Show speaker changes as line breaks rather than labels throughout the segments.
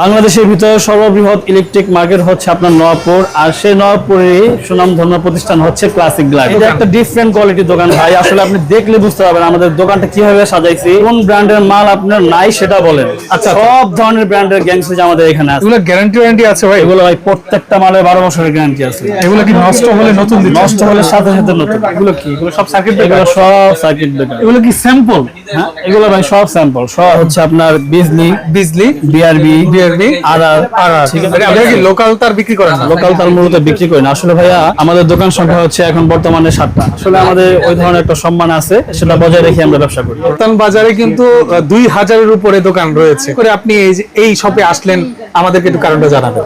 বাংলাদেশের ভিতরে সর্ববৃহৎ ইলেকট্রিক মার্কেট হচ্ছে আপনার নওয়াপুর আর সেই নওয়াপুরে সুনাম ধন্য প্রতিষ্ঠান হচ্ছে ক্লাসিক গ্লাস এটা একটা ডিফারেন্ট কোয়ালিটির দোকান ভাই। আসলে আপনি দেখলে বুঝতে পারবেন আমাদের দোকানটা কীভাবে সাজাইছি। কোন ব্র্যান্ডের মাল আপনার নাই সেটা বলেন।
আচ্ছা।
সব ধরনের ব্র্যান্ডের গ্যাংসুইচ আমাদের এখানে আছে।
এগুলো গ্যারান্টি ওয়ারেন্টি আছে ভাই?
এগুলো ভাই প্রত্যেকটা মালে বারো বছরের গ্যারান্টি আছে।
এগুলো কি নষ্ট হলে নতুন?
নষ্ট হলে সাথে সাথে নতুন।
এগুলো কি? এগুলো সব সার্কিট
এগুলো সব সার্কিট ব্রেকার
এগুলো কি স্যাম্পল
হ্যাঁ এগুলো ভাই সব স্যাম্পল সব হচ্ছে আপনার বিজলি
বিজলি
বিআরবি
বিআরবি
আর আর
আর আর।
ঠিক আছে।
মানে আপনারা কি লোকাল তার বিক্রি করেন
লোকাল তাল মূলত বিক্রি করি আসলে ভাইয়া আমাদের দোকান সংখ্যা হচ্ছে এখন বর্তমানে সাতটা। আসলে আমাদের ওই ধরনের একটা সম্মান আছে সেটা বজায় রেখে আমরা ব্যবসা করি।
রতন বাজারে কিন্তু দুই হাজারের উপরে দোকান রয়েছে। করে আপনি এই এই শপে আসলেন আমাদেরকে একটু কারণটা জানাবেন।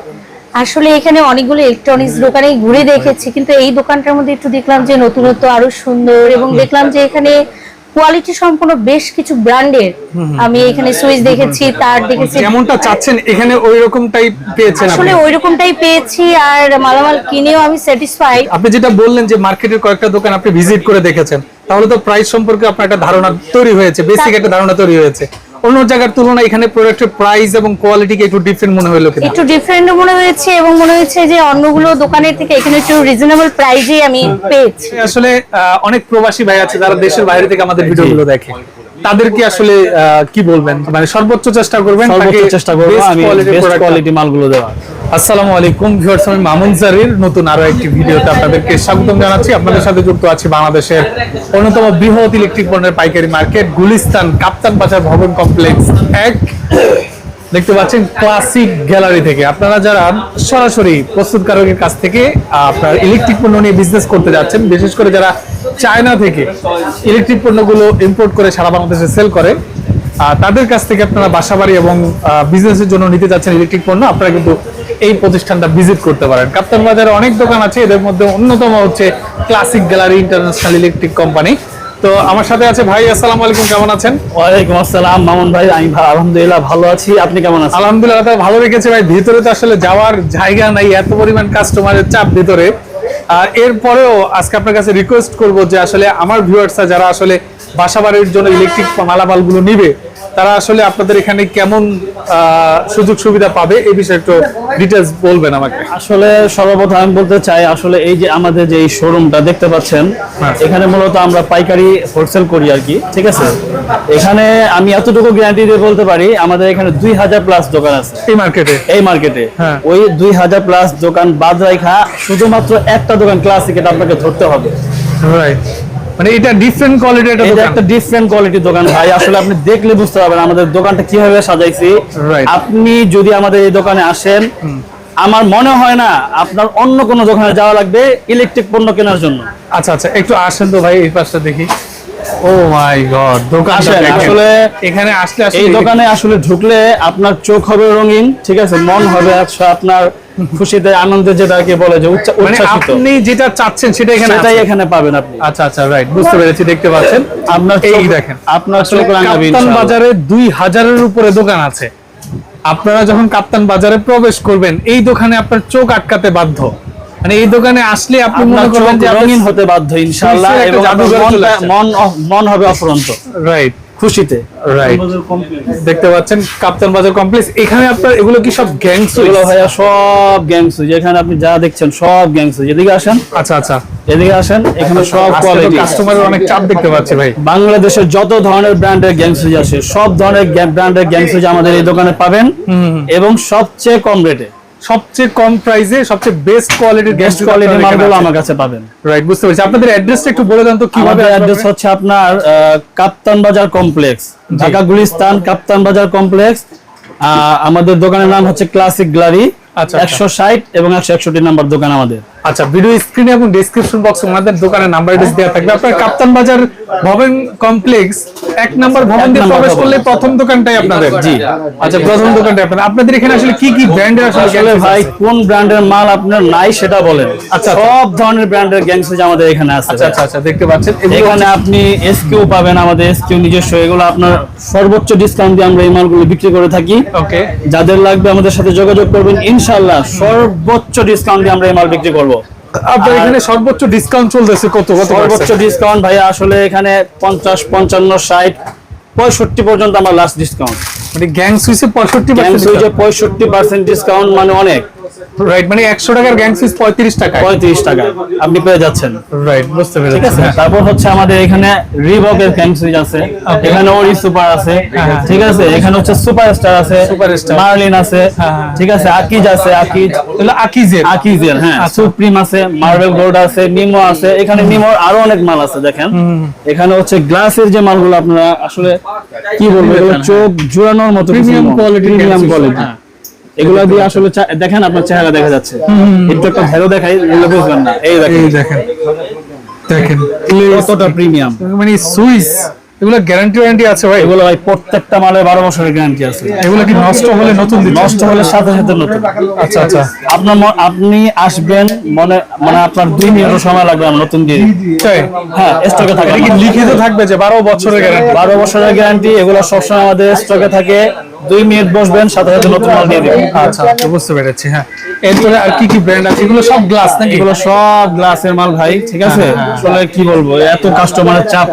আসলে এখানে অনেকগুলো ইলেকট্রনিক্স দোকানে ঘুরে দেখেছি কিন্তু এই দোকানটার মধ্যে একটু দেখলাম যে নতুনত্ব আরও সুন্দর এবং দেখলাম যে এখানে কোয়ালিটি সম্পূর্ণ বেশ কিছু ব্র্যান্ডের আমি এখানে সুইচ দেখেছি তার দেখেছি।
যেমনটা চাচ্ছেন এখানে ওই রকম টাইপ পেয়েছেন আপনি?
আসলে ওই রকমটাই পেয়েছি আর মালামাল কিনেও আমি স্যাটিসফাইড
আপনি যেটা বললেন যে মার্কেটের কয়েকটা দোকান আপনি ভিজিট করে দেখেছেন তাহলে তো প্রাইস সম্পর্কে আপনার একটা ধারণা তৈরি হয়েছে বেসিক একটা ধারণা তৈরি হয়েছে। অন্য জায়গার তুলনায় এখানে প্রোডাক্টের প্রাইস এবং কোয়ালিটিকে একটু ডিফারেন্ট মনে হলো কিনা?
একটু ডিফারেন্ট মনে হয়েছে এবং মনে হয়েছে যে অন্যগুলো দোকানের থেকে এখানে একটু রিজনেবল প্রাইজেই আমি পেয়েছি।
আসলে আহ, অনেক প্রবাসী ভাই আছে যারা দেশের বাইরে থেকে আমাদের ভিডিওগুলো দেখে। তাদেরকে আসলে আহ, কি বলবেন? মানে সর্বোচ্চ চেষ্টা করবেন
সর্বোচ্চ চেষ্টা করব আমি বেস্ট কোয়ালিটি মালগুলো দেওয়া
আসসালামু আলাইকুম ভিউয়ার্স, আমি মামুন জারির। নতুন আরও একটি ভিডিওতে আপনাদেরকে স্বাগতম জানাচ্ছি। আপনাদের সাথে যুক্ত আছি বাংলাদেশের অন্যতম বৃহৎ ইলেকট্রিক পণ্যের পাইকারি মার্কেট, গুলিস্তান কাপ্তান বাজার ভবন কমপ্লেক্স এক। দেখতে পাচ্ছেন ক্লাসিক গ্যালারি থেকে। আপনারা যারা সরাসরি প্রস্তুতকারকের কাছ থেকে আপনার ইলেকট্রিক পণ্য নিয়ে বিজনেস করতে যাচ্ছেন, বিশেষ করে যারা চায়না থেকে ইলেকট্রিক পণ্যগুলো ইম্পোর্ট করে সারা বাংলাদেশে সেল করে তাদের কাছ থেকে আপনারা বাসাবাড়ি এবং বিজনেসের জন্য নিতে যাচ্ছেন ইলেকট্রিক পণ্য। আপনারা কিন্তু এই প্রতিষ্ঠানটা ভিজিট করতে পারেন। কাপ্তান বাজারে অনেক দোকান আছে এদের মধ্যে অন্যতম হচ্ছে classic gallery international electric company তো আমার সাথে আছে ভাই আসসালামু আলাইকুম কেমন আছেন?
ওয়ালাইকুম আসসালাম মামুন ভাই আমি আলহামদুলিল্লাহ ভালো আছি। আপনি কেমন আছেন?
আলহামদুলিল্লাহ তাই ভালো রেখেছে ভাই। ভিতরে তো আসলে যাওয়ার জায়গা নাই এত পরিমাণ কাস্টমারের চাপ ভিতরে। আর এরপরেও আজকে আপনার কাছে রিকোয়েস্ট করব যে আসলে আমার ভিউয়ার্সরা যারা আসলে বাসাবাড়ির জন্য ইলেকট্রিক মালামালগুলো নিবে তারা আসলে আপনাদের এখানে কেমন সুযোগ সুবিধা পাবে এই বিষয়ে একটু ডিটেলস বলবেন আমাকে।
আসলে সর্বপ্রথম আমি বলতে চাই আসলে এই যে আমাদের যে এই শোরুমটা দেখতে পাচ্ছেন
হ্যাঁ।
এখানে মূলত আমরা পাইকারি হোলসেল করি আর কি ঠিক আছে? এখানে আমি এতটুকু গ্যারান্টি দিয়ে বলতে পারি আমাদের এখানে দুই হাজার প্লাস দোকান আছে।
এই মার্কেটে
এই মার্কেটে
হ্যাঁ।
ওই দুই হাজার প্লাস দোকান বাদ রাখা শুধুমাত্র একটা দোকান ক্লাসিক এটা আপনাকে ধরতে হবে।
রাইট মানে এটা ডিফারেন্ট কোয়ালিটির একটা
এটা
দোকান।
একটা ডিফারেন্ট কোয়ালিটির দোকান ভাই। আসলে আপনি দেখলে বুঝতে পারবেন আমাদের দোকানটা কীভাবে সাজাইছি। আপনি যদি আমাদের এই দোকানে আসেন আমার মনে হয় না আপনার অন্য কোনো দোকানে যাওয়া লাগবে ইলেকট্রিক পণ্য কেনার জন্য।
আচ্ছা আচ্ছা একটু আসেন তো ভাই এই পাশটা দেখি। ও মাই গড দোকান
আসলে
এখানে আসলে আসলে
এই দোকানে আসলে ঢুকলে আপনার চোখ হবে রঙিন ঠিক আছে? মন হবে আচ্ছা আপনার খুশিতে আনন্দে যেটাকে বলে যে
মানে
উচ্ছ্বাসিত।
আপনি যেটা চাচ্ছেন সেটা এখানে
সেটাই এখানে পাবেন আপনি।
আচ্ছা আচ্ছা রাইট বুঝতে পেরেছি দেখতে পাচ্ছেন।
আপনার
এই দেখেন
আপনার চোখ রাঙাবে
বাজারে দুই হাজারের উপরে দোকান আছে। আপনারা যখন কাপ্তান বাজারে প্রবেশ করবেন এই দোকানে আপনার চোখ আটকাতে বাধ্য। মানে এই দোকানে আসলে আপনি মনে করবেন যে
রঙিন হতে বাধ্য ইনশাআল্লাহ এবং। মন মন হবে অফুরন্ত।
রাইট
খুশিতে।
রাইট দেখতে পাচ্ছেন কাপ্তান বাজার কমপ্লেক্স এখানে আপনার এগুলো কি সব গ্যাং
এগুলো ভাইয়া সব গ্যাংস যেখানে আপনি যা দেখছেন সব গ্যাংস এদিকে আসেন।
আচ্ছা আচ্ছা।
এদিকে আসেন। এখানে সব কোয়ালিটি
কাস্টমারের অনেক চাপ দেখতে পাচ্ছি ভাই।
বাংলাদেশের যত ধরনের ব্র্যান্ডের গ্যাংস আছে সব ধরনের ব্র্যান্ডের গ্যাংস আমাদের এই দোকানে পাবেন। এবং সবচেয়ে কম রেটে
সবচেয়ে কম প্রাইসে সবচেয়ে বেস্ট কোয়ালিটির
বেস্ট কোয়ালিটির মালগুলো আমার কাছে পাবেন।
রাইট বুঝতে পেরেছি। আপনাদের অ্যাড্রেসটা একটু বলে দেন তো কীভাবে
অ্যাড্রেস হচ্ছে আপনার কাপ্তান বাজার কমপ্লেক্স ঢাকা গুলিস্তান কাপ্তান বাজার কমপ্লেক্স আহ, আমাদের দোকানের নাম হচ্ছে ক্লাসিক গ্লারি একশো ষাট এবং একশো একষট্টি নাম্বার দোকান আমাদের।
আচ্ছা ভিডিও স্ক্রিনে এবং ডেসক্রিপশন বক্সে ওনাদের দোকানের নাম্বার অ্যাড্রেস দেওয়া থাকবে। আপনার কাপ্তান বাজার ভবন কমপ্লেক্স এক নাম্বার ভবন দিয়ে প্রবেশ করলে প্রথম দোকানটাই আপনাদের।
জি।
আচ্ছা প্রথম দোকানটাই আপনাদের। আপনাদের এখানে আসলে কি কি ব্র্যান্ডের আসলে
আসলে ভাই কোন ব্র্যান্ডের মাল আপনার নাই সেটা বলেন।
আচ্ছা।
সব ধরনের ব্র্যান্ডের আমাদের এখানে আছে
আচ্ছা আচ্ছা আচ্ছা দেখতে পাচ্ছেন।
এখানে আপনি এসকিউ পাবেন আমাদের এসকিউ নিজস্ব। এগুলো আপনার সর্বোচ্চ ডিসকাউন্ট দিয়ে আমরা এই মালগুলো বিক্রি করে থাকি।
ওকে
যাদের লাগবে আমাদের সাথে যোগাযোগ করবেন। ইনশাআল্লাহ সর্বোচ্চ ডিসকাউন্ট দিয়ে আমরা এই মাল বিক্রি করব।
আপনার এখানে সর্বোচ্চ ডিসকাউন্ট চলতেছে কত কত
সর্বোচ্চ ডিসকাউন্ট ভাই আসলে এখানে পঞ্চাশ পঞ্চান্ন ষাট পঁয়ষট্টি পর্যন্ত আমার লাস্ট ডিসকাউন্ট
মানে গ্যাং সুইচে পঁয়ষট্টি
গ্যাং সুইচে পঁয়ষট্টি পার্সেন্ট ডিসকাউন্ট মানে অনেক।
রাইট মানে একশো টাকার গ্যাং সুইচ পঁয়ত্রিশ টাকা।
পঁয়ত্রিশ টাকায় আপনি পেয়ে যাচ্ছেন।
রাইট বুঝতে
ঠিক
পেরেছি
আছে তারপর হচ্ছে আমাদের এখানে ক্যান সুইচ আছে। এখানে ওরি সুপার আছে।
হ্যাঁ।
ঠিক আছে এখানে হচ্ছে সুপার স্টার আছে
Superstar।
মার্লিন আছে
হ্যাঁ।
ঠিক আছে আকিজ আছে আকিজ
এগুলো আকিজের
আকিজের হ্যাঁ সুপ্রিম আছে মার্বেল গোল্ড আছে নিমো আছে। এখানে নিমোর আরও অনেক মাল আছে দেখেন। এখানে হচ্ছে গ্লাসের যে মালগুলো আপনারা আসলে কি বলব চোখ জোড়ানোর মতো
Premium quality
প্রিমিয়াম কোয়ালিটি
হ্যাঁ।
এগুলো দিয়ে আসলে দেখেন আপনার চেহারা দেখা যাচ্ছে। একটু একটা ভ্যালু দেখাই বুঝবেন না। এই দেখেন।
দেখেন। দেখেন।
কতটা প্রিমিয়াম
মানে এগুলো গ্যারান্টি ওয়ারেন্টি আছে ভাই।
এগুলো ভাই প্রত্যেকটা মালে বারো বছরের গ্যারান্টি আছে।
এগুলো কি নষ্ট হলে নতুন দিচ্ছে
নষ্ট হলে সাথে সাথে নতুন।
আচ্ছা আচ্ছা।
আপনার আপনি আসবেন মনে মানে আপনার দুই মিনিটের সময় লাগবে আমার নতুন দিয়ে। দিতে।
তাই?
হ্যাঁ স্টকে থাকে।
কি লিখিত থাকবে যে বারো বছরের গ্যারান্টি
বারো বছরের গ্যারান্টি এগুলো সবসময় আমাদের স্টকে থাকে। দুই মিনিট বসবেন সাথে সাথে নতুন মাল দিয়ে দেবেন।
আচ্ছা আচ্ছা, বুঝতে পেরেছি হ্যাঁ। এরপরে আর কি কি ব্র্যান্ড আছে? এগুলো সব গ্লাস নাকি?
এগুলো সব গ্লাসের মাল ভাই ঠিক আছে? আসলে কি বলব এত কাস্টমারের চাপ।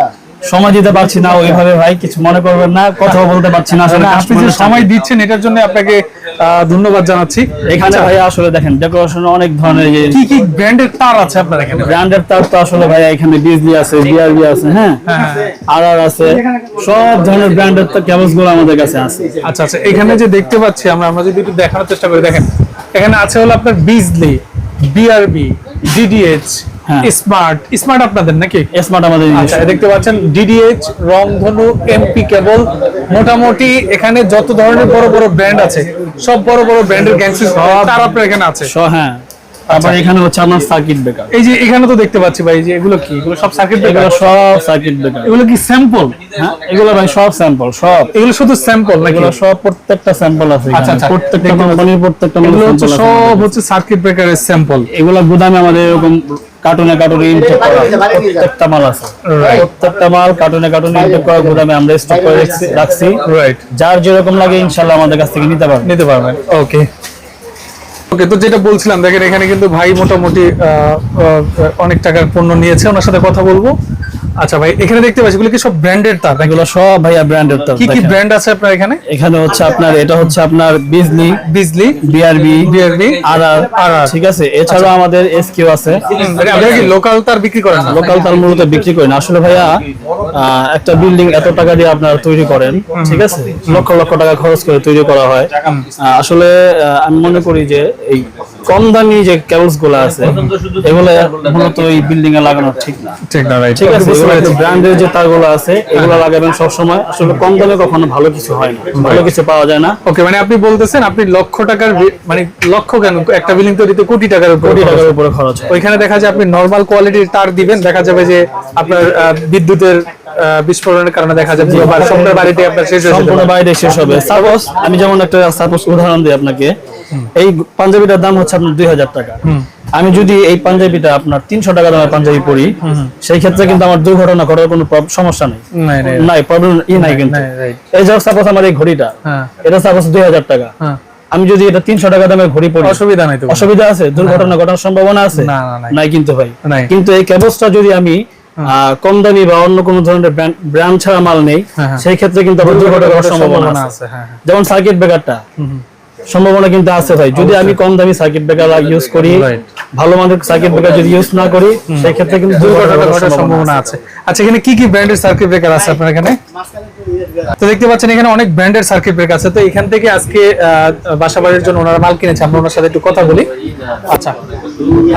সময় দিতে পারছি না ওইভাবে ভাই কিছু মনে করবেন না কথা বলতে পারছি না। আসলে
আপনি যে সময় দিচ্ছেন এটার জন্য আপনাকে ধন্যবাদ জানাচ্ছি।
এখানে
আচ্ছা,
ভাই আসলে দেখেন ডেকোরেশন অনেক ধরনের যে
কি কি ব্র্যান্ডের তার আছে আপনার এখানে?
ব্র্যান্ডের তার তো আসলে ভাই এখানে বিজলি আছে বিআরবি আছে হ্যাঁ? আর আর আছে। সব ধরনের ব্র্যান্ডের তো কেবলসগুলো আমাদের কাছে আছে।
আচ্ছা আচ্ছা এখানে যে দেখতে পাচ্ছি আমরা আমরা যদি একটু দেখানোর চেষ্টা করি দেখেন এখানে আছে হলো আপনার বিজলি বিআরবি ডিডিএইচ
হ্যাঁ।
স্মার্ট স্মার্ট আপনাদের নাকি?
স্মার্ট আমাদের
আচ্ছা দেখতে পাচ্ছেন ডিডিএইচ রংধনু এমপি কেবল মোটামুটি এখানে যত ধরনের বড় বড় ব্র্যান্ড আছে সব বড় বড় ব্র্যান্ডের গ্যাংসিস তার আপনার এখানে আছে।
হ্যাঁ। তারপর এখানে হচ্ছে আপনার সার্কিট ব্রেকার
এই যে এখানে তো দেখতে পাচ্ছি ভাই যে এগুলো কি? এগুলো সব সার্কিট ব্রেকার
সব সার্কিট ব্রেকার
এগুলো কি স্যাম্পল
হ্যাঁ এগুলো ভাই সব স্যাম্পল সব।
এগুলো শুধু স্যাম্পল নাকি?
এগুলো সব প্রত্যেকটা স্যাম্পল আছে
আচ্ছা। আচ্ছা।
প্রত্যেকটা কোম্পানির প্রত্যেকটা
এগুলো হচ্ছে সব হচ্ছে সার্কিট ব্রেকারের স্যাম্পল।
এগুলো গুদামে আমাদের এরকম কার্টুনে কার্টুনে ইনটেক করা। প্রত্যেকটা মাল আছে। প্রত্যেকটা মাল কার্টুনে কার্টুনে ইনটেক করা গুদামে আমরা স্টক করে রাখছি-
রাইট
যার যেরকম লাগে ইনশাআল্লাহ আমাদের কাছ থেকে নিতে পারবেন
নিতে পারবেন। ওকে ওকে তো যেটা বলছিলাম দেখেন এখানে কিন্তু ভাই মোটামুটি অনেক টাকার পণ্য নিয়েছে। ওনার সাথে কথা বলব। আচ্ছা ভাই এখানে দেখতে পাচ্ছি এগুলো কি সব ব্র্যান্ডেড তার?
এগুলো সব ভাইয়া ব্র্যান্ডের তো
কি কি ব্র্যান্ড আছে আপনার এখানে?
এখানে হচ্ছে আপনার এটা হচ্ছে আপনার বিজলি
বিজলি
বিআরবি
বিআরবি
আর আর
আর আর।
ঠিক আছে? এছাড়াও আমাদের এসকিউ আছে।
আপনারা কি লোকাল তার বিক্রি করেন না?
লোকাল তাল মূলত বিক্রি করি না। আসলে ভাইয়া একটা বিল্ডিং এত টাকা দিয়ে আপনারা তৈরি করেন ঠিক আছে? লক্ষ লক্ষ টাকা খরচ করে তৈরি করা হয়। আসলে আমি মনে করি যে এই কম দামি যে কেবলসগুলো আছে এগুলো মূলত এই বিল্ডিং এ লাগানো ঠিক না।
ঠিক না রাইট
ঠিক আছে ব্র্যান্ডের যে তারগুলো আছে এগুলো লাগাবেন সব সময় আসলে কম দামে কখনো ভালো কিছু হয় না ভালো কিছু পাওয়া যায় না।
ওকে মানে আপনি বলতেছেন আপনি লক্ষ টাকার মানে লক্ষ কেন একটা বিল্ডিং তৈরিতে কোটি টাকার উপর
কোটি টাকার উপরে খরচ হয়।
ওইখানে দেখা যায় আপনি নরমাল কোয়ালিটির তার দিবেন দেখা যাবে যে আপনার আহ, বিদ্যুতের আহ, বিস্ফোরণের কারণে দেখা যাবে সম্পূর্ণ বাড়িতে আপনার শেষ হয়ে
সম্পূর্ণ বাইরে শেষ হবে। সাপোজ আমি যেমন একটা সাপোজ উদাহরণ দিই আপনাকে। এই পাঞ্জাবিটার দাম হচ্ছে আপনার দুই হাজার টাকা। আমি যদি এই পাঞ্জাবিটা আপনার তিনশো টাকা দামের পাঞ্জাবি পরি সেই ক্ষেত্রে কিন্তু আমার দুর্ঘটনা ঘটার কোনো সমস্যা নেই।
নাই,
প্রবলেম ই নাই কিন্তু। এই যে সাপোজ আমার এই ঘড়িটা
হ্যাঁ।
এটা সাপোজ দুই হাজার টাকা।
হ্যাঁ।
আমি যদি এটা তিনশো টাকা দামের ঘড়ি পরি
অসুবিধা নাই
অসুবিধা আছে? দুর্ঘটনা ঘটার সম্ভাবনা আছে?
নাই।
কিন্তু ভাই। কিন্তু এই কেবলসটা যদি আমি কম দামি বা অন্য কোনো ধরনের ব্র্যান্ড ছাড়া মাল নেই
হ্যাঁ।
সেই ক্ষেত্রে কিন্তু দুর্ঘটনা ঘটার সম্ভাবনা আছে। যেমন সার্কিট ব্রেকারটা সম্ভাবনা কিন্তু আছে ভাই। যদি আমি কম দামি সার্কিট ব্রেকার ইউজ করি ভালো মানের সার্কিট ব্রেকার যদি ইউজ না করি সেই ক্ষেত্রে কিন্তু
দুর্ঘটনা ঘটার সম্ভাবনা আছে। আচ্ছা এখানে কি কি ব্র্যান্ডের সার্কিট ব্রেকার আছে আপনার এখানে? তো দেখতে পাচ্ছেন এখানে অনেক ব্র্যান্ডের সার্কিট ব্রেকার আছে। তো এখান থেকে আজকে আহ, বাসা বাড়ির জন্য ওনারা মাল কিনেছে আমরা ওনার সাথে একটু কথা বলি। আচ্ছা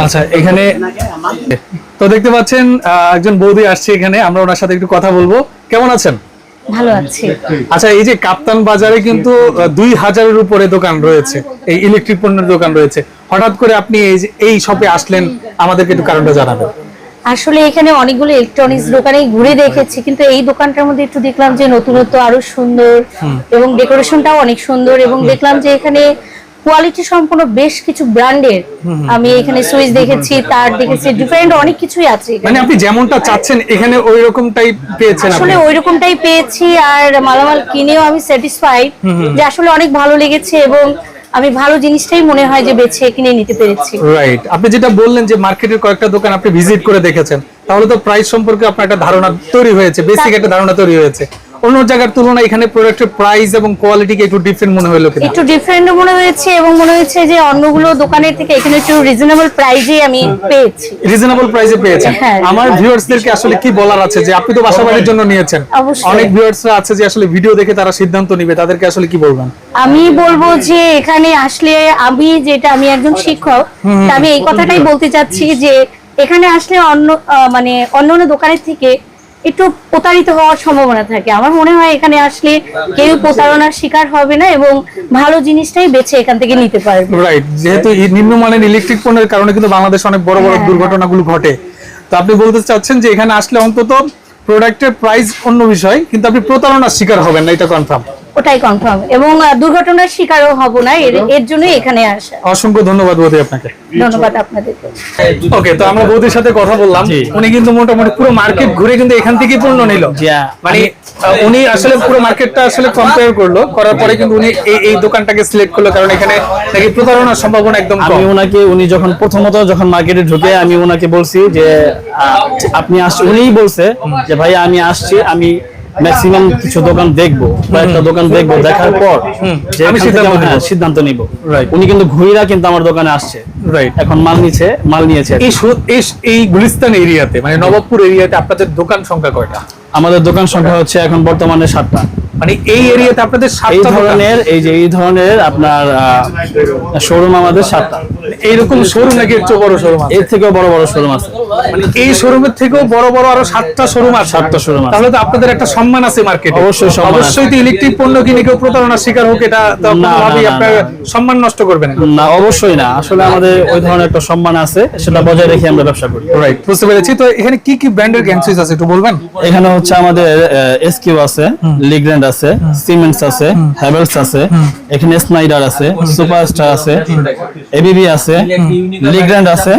আচ্ছা এখানে তো দেখতে পাচ্ছেন একজন বৌদি আসছে এখানে আমরা ওনার সাথে একটু কথা বলব। কেমন আছেন?
ভালো আছি।
আচ্ছা এই যে কাপ্তান বাজারে কিন্তু দুই হাজারের উপরে দোকান রয়েছে। এই ইলেকট্রিক পণ্যের দোকান রয়েছে। হঠাৎ করে আপনি এই এই শপে আসলেন আমাদেরকে একটু কারণটা জানাবেন।
আসলে এখানে অনেকগুলো ইলেকট্রনিক্স দোকানে ঘুরে দেখেছি কিন্তু এই দোকানটার মধ্যে একটু দেখলাম যে নতুনত্ব আরও সুন্দর এবং ডেকোরেশনটাও অনেক সুন্দর এবং দেখলাম যে এখানে কোয়ালিটি সম্পূর্ণ বেশ কিছু ব্র্যান্ডের আমি এখানে সুইচ দেখেছি তার দেখেছি ডিফারেন্ট অনেক কিছুই আছে
মানে আপনি যেমনটা চাচ্ছেন এখানে ওই রকমটাই পেয়েছেন
আসলে ওই রকমটাই পেয়েছি আর মালামাল কিনেও আমি স্যাটিসফাইড যে আসলে অনেক ভালো লেগেছে এবং আমি ভালো জিনিসটাই মনে হয় যে বেছে কিনে নিতে পেরেছি।
রাইট আপনি যেটা বললেন যে মার্কেটের কয়েকটা দোকান আপনি ভিজিট করে দেখেছেন তাহলে তো প্রাইস সম্পর্কে আপনার একটা ধারণা তৈরি হয়েছে বেসিক একটা ধারণা তৈরি হয়েছে। অন্য জায়গার তুলনায় এখানে প্রোডাক্টের প্রাইস এবং কোয়ালিটি কি একটু ডিফারেন্ট মনে হলো কিনা
একটু ডিফারেন্ট মনে হয়েছে এবং মনে হয়েছে যে অন্যগুলো দোকানের থেকে এখানে একটু রিজনেবল প্রাইজে আমি পেয়েছি।
রিজনেবল প্রাইসে পেয়েছেন।
হ্যাঁ।
আমার ভিউয়ার্সদেরকে আসলে কি বলার আছে? যে আপনি তো বাসা বাড়ির জন্য নিয়েছেন। অনেক ভিউয়ার্সরা আছে যে আসলে ভিডিও দেখে তারা সিদ্ধান্ত নিবে। তাদেরকে আসলে কি বলবেন?
আমি বলব যে এখানে আসলে আমি যেটা আমি একজন শিক্ষক আমি এই কথাটাই বলতে চাচ্ছি যে এখানে আসলে অন্য মানে অন্য অন্য দোকানের থেকে একটু প্রতারিত হওয়ার সম্ভাবনা থাকে। আমার মনে হয় এখানে আসলে কেউ প্রতারণার শিকার হবে না এবং ভালো জিনিসটাই বেছে এখান থেকে নিতে পারে
রাইট যেহেতু নিম্ন নিম্নমানের ইলেকট্রিক পণ্যের কারণে কিন্তু বাংলাদেশ অনেক বড় বড়
দুর্ঘটনা
দুর্ঘটনাগুলো ঘটে। তো আপনি বলতে চাচ্ছেন যে এখানে আসলে অন্তত প্রোডাক্টের প্রাইস অন্য বিষয় কিন্তু আপনি প্রতারণার শিকার হবেন না এটা কনফার্ম
ওটাই কনফার্ম এবং দুর্ঘটনার শিকারও হব না এর জন্যই এখানে আসা।
অসংখ্য ধন্যবাদ বৌদি আপনাকে।
ধন্যবাদ আপনাদেরকে।
ওকে তো আমরা বৌদির সাথে কথা বললাম। উনি কিন্তু মোটামুটি পুরো মার্কেট ঘুরে কিন্তু এখান থেকেই পণ্য নিল।
হ্যাঁ।
মানে উনি আসলে পুরো মার্কেটটা আসলে কম্পেয়ার করল। করার পরে কিন্তু উনি এই এই দোকানটাকে সিলেক্ট করল কারণ এখানে নাকি প্রতারণার সম্ভাবনা একদম কম।
আমি ওনাকে উনি যখন প্রথমত যখন মার্কেটে ঢুকে আমি ওনাকে বলছি যে আপনি আসছে উনিই বলছে যে ভাই আমি আসছি আমি ম্যাক্সিমাম কিছু দোকান দেখব কয়েকটা দোকান দেখব দেখার পর
সিদ্ধান্ত
হ্যাঁ,
নিবো।
উনি কিন্তু ঘুরিরা কিন্তু আমার দোকানে আসছে।
রাইট
এখন মাল নিচ্ছে মাল নিয়েছে।
এই এই- এই গুলিস্তান এরিয়াতে মানে নবাবপুর এরিয়াতে আপনাদের দোকান সংখ্যা কয়টা?
আমাদের দোকান সংখ্যা হচ্ছে এখন বর্তমানে সাতটা।
মানে এই এরিয়াতে আপনাদের
এই ধরনের এই যে এই ধরনের আপনার শোরুম আমাদের সাতটা।
এইরকম শোরুম নাকি একটু বড় শোরুম
এর থেকেও বড় বড় শোরুম আছে।
মানে এই শোরুমের থেকেও বড় বড় আরও সাতটা শোরুম আছে।
সাতটা আছে।
তাহলে তো আপনাদের একটা সম্মান আছে মার্কেটে
অবশ্যই সম্মান
অবশ্যই তো ইলেকট্রিক পণ্য কিনে কেউ প্রতারণার শিকার হোক এটা তো কোনোভাবেই আপনার সম্মান নষ্ট করবে না।
না অবশ্যই না। আসলে আমাদের ওই ধরনের একটা সম্মান আছে সেটা বজায় রেখে আমরা ব্যবসা করি।
রাইট বুঝতে পেরেছি। তো এখানে কি কি ব্র্যান্ডের গ্যাংসুইচ আছে একটু বলবেন?
এখানে হচ্ছে আমাদের এসকিউ আছে লিগ্র্যান্ড আছে সিমেন্টস আছে হ্যাভেলস আছে এখানে স্নাইডার আছে সুপারস্টার আছে এবিবি আছে। লিগ্র্যান্ড আছে।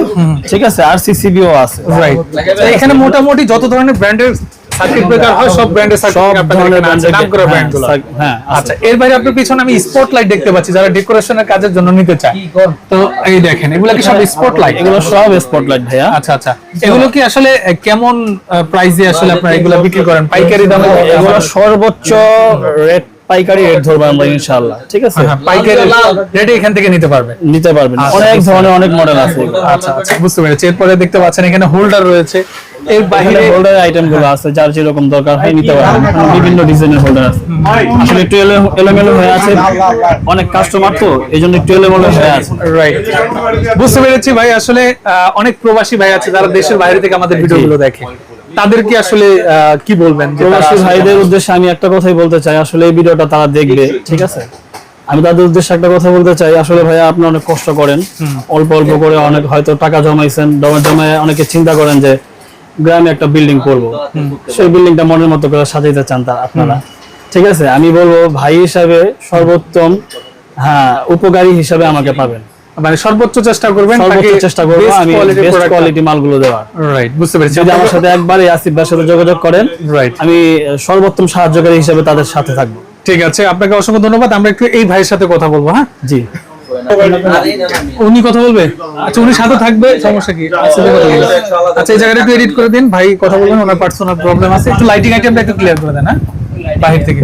ঠিক আছে আর সিসিবিও আছে।
রাইট এখানে মোটামুটি যত ধরনের ব্র্যান্ডের সার্কিট ব্রেকার হয় সব ব্র্যান্ডের সার্কিট আপনাদের আছে, নাম করা ব্র্যান্ডগুলো আচ্ছা এর বাইরে আপনার পিছনে আমি স্পটলাইট দেখতে পাচ্ছি যারা ডেকোরেশনের কাজের জন্য নিতে চায়। তো এই দেখেন এগুলো কি সব স্পটলাইট
এগুলো সব স্পটলাইট ভাইয়া।
আচ্ছা আচ্ছা। এগুলো কি আসলে কেমন প্রাইসে আসলে আপনারা এগুলো বিক্রি করেন? পাইকারি দামে?
এগুলো সর্বোচ্চ রেট পাইকারি রেট ধরবো আমরা ইনশাআল্লাহ। ঠিক আছে?
হ্যাঁ, পাইকারি রেটে এখান থেকে নিতে পারবেন
নিতে পারবেন।
আচ্ছা,
অনেক
বুঝতে
ধরনের অনেক মডেল আছে
আচ্ছা আচ্ছা বুঝতে পেরেছি। এরপরে দেখতে পাচ্ছেন এখানে হোল্ডার রয়েছে। এর
বাইরে হোল্ডার আইটেমগুলো আছে যার যেরকম দরকার হয় নিতে পারবেন। বিভিন্ন ডিজাইনের হোল্ডার আছে। আসলে একটু এলোমেলো হয়ে আছে। অনেক কাস্টমার তো এই জন্য একটু এলোমেলো হয়ে আছে।
রাইট বুঝতে পেরেছি ভাই আসলে আহ, অনেক প্রবাসী ভাই আছে যারা দেশের বাইরে থেকে আমাদের ভিডিওগুলো দেখে। তাদের কি আসলে কি বলবেন
প্রবাসী ভাইদের উদ্দেশ্যে আমি একটা কথাই বলতে চাই আসলে এই ভিডিওটা তারা দেখবে ঠিক আছে? আমি তাদের উদ্দেশ্যে একটা কথা বলতে চাই আসলে ভাইয়া আপনি অনেক কষ্ট করেন অল্প অল্প করে অনেক হয়তো টাকা জমাইছেন জমা জমায় অনেকে চিন্তা করেন যে গ্রামে একটা বিল্ডিং করব। সেই বিল্ডিংটা মনের মতো করে সাজাইতে চান তারা আপনারা। ঠিক আছে? আমি বলব ভাই হিসাবে সর্বোত্তম হ্যাঁ উপকারী হিসাবে আমাকে পাবেন।
মানে সর্বোচ্চ চেষ্টা করবেন
সর্বোচ্চ চেষ্টা করব আমি বেস্ট কোয়ালিটি মালগুলো দেওয়ার।
রাইট বুঝতে পেরেছি।
যদি আমার সাথে একবার এই আসিফ ভাইয়ের সাথে যোগাযোগ করেন
রাইট
আমি সর্বোত্তম সাহায্যকারী হিসেবে তাদের সাথে থাকব।
ঠিক আছে আপনাকে অসংখ্য ধন্যবাদ। আমরা একটু এই ভাইয়ের সাথে কথা বলব হ্যাঁ?
জি।
উনি কথা বলবে? আচ্ছা উনি সাথে থাকবে সমস্যা কি? আচ্ছা। আচ্ছা এই জায়গাটা একটু এডিট করে দিন। ভাই কথা বলবেন ওনার পার্সোনাল প্রবলেম আছে। একটু লাইটিং আইটেমটা একটু ক্লিয়ার করে দেন হ্যাঁ? বাহির থেকে।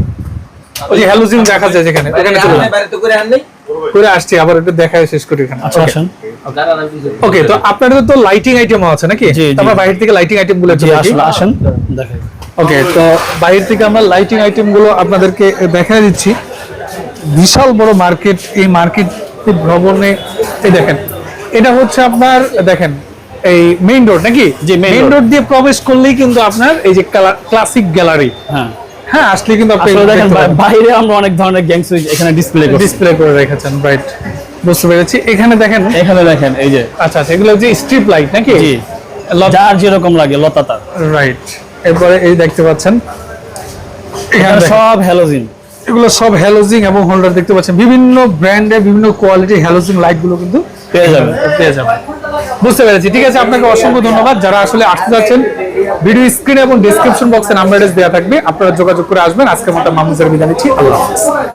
ওই যে হ্যালোজিন দেখা যায় যেখানে ওখানে চলে। করে আসছি আবার একটু দেখায় শেষ করি এখানে।
আচ্ছা আসেন।
ওকে তো আপনাদের তো লাইটিং আইটেম আছে নাকি? আমরা বাইরে থেকে লাইটিং
আইটেমগুলো আসেন দেখাই।
ওকে তো বাইরে থেকে আমরা লাইটিং আইটেমগুলো আপনাদেরকে দেখা দিচ্ছি। বিশাল বড় মার্কেট এই মার্কেট ভবনে এই দেখেন এটা হচ্ছে আপনার দেখেন এই মেইন রোড নাকি?
main
মেইন রোড দিয়ে প্রবেশ করলেই কিন্তু আপনার এই যে ক্লাসিক গ্যালারি
হ্যাঁ।
হ্যাঁ আসলে কিন্তু আপনি
দেখেন বাইরে আমরা অনেক ধরনের গ্যাং সুইচ এখানে ডিসপ্লে
ডিসপ্লে করে রেখেছেন রাইট বুঝতে পেরেছি। এখানে দেখেন
এখানে দেখেন এই যে।
আচ্ছা আচ্ছা এগুলো যে স্ট্রিপ লাইট নাকি?
জি। যার যেরকম লাগে লতা তার।
রাইট এরপরে এই দেখতে পাচ্ছেন। এখানে
সব হ্যালোজিন
এগুলো সব হ্যালোজিং এবং হোল্ডার দেখতে পাচ্ছেন। বিভিন্ন ব্র্যান্ডের বিভিন্ন কোয়ালিটি হ্যালোজিং লাইটগুলো কিন্তু
পেয়ে যাবেন।
পেয়ে যাবেন। বুঝতে পেরেছি। ঠিক আছে আপনাকে অসংখ্য ধন্যবাদ। যারা আসলে আসতে যাচ্ছেন ভিডিও স্ক্রিন এবং ডিসক্রিপশন বক্সে নাম্বার দেওয়া থাকবে। আপনারা যোগাযোগ করে আসবেন। আজকের মতো মামুজের বিদায় নিচ্ছি। আল্লাহ